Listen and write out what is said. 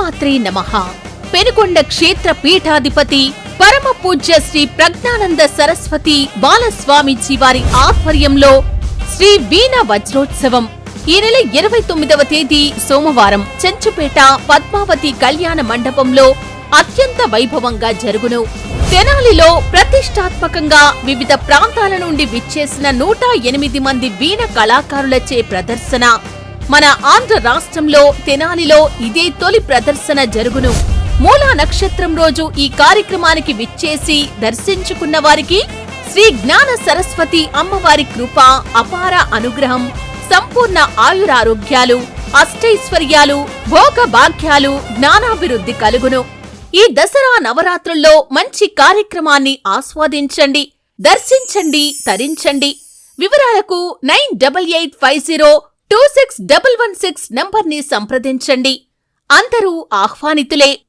శ్రీమాత్రే నమ. పెనుకొండ క్షేత్ర పీఠాధిపతి పరమ పూజ్య శ్రీ ప్రజ్ఞానంద సరస్వతి బాలస్వామిజీ వారి ఆధ్వర్యంలో శ్రీ వీణ వజ్రోత్సవం. ఈ నెల ఇరవై తొమ్మిదవ తేదీ సోమవారం చెంచుపేట పద్మావతి కళ్యాణ మండపంలో అత్యంత వైభవంగా జరుగును. తెనాలిలో ప్రతిష్టాత్మకంగా వివిధ ప్రాంతాల నుండి విచ్చేసిన నూట ఎనిమిది మంది వీణ కళాకారులచే ప్రదర్శన. మన ఆంధ్ర రాష్ట్రంలో తెనాలిలో ఇదే తొలి ప్రదర్శన జరుగును. మూలా నక్షత్రం రోజు ఈ కార్యక్రమానికి విచ్చేసి దర్శించుకున్న వారికి శ్రీ జ్ఞాన సరస్వతి అమ్మవారి కృప అపార అనుగ్రహం సంపూర్ణ ఆయురారోగ్యాలు అష్టైశ్వర్యాలు భోగ భాగ్యాలు జ్ఞానాభివృద్ధి కలుగును. ఈ దసరా నవరాత్రుల్లో మంచి కార్యక్రమాన్ని ఆస్వాదించండి దర్శించండి తరించండి. వివరాలకు nine double eight five zero two six double one six నంబర్ని సంప్రదించండి. అందరూ ఆహ్వానితులే.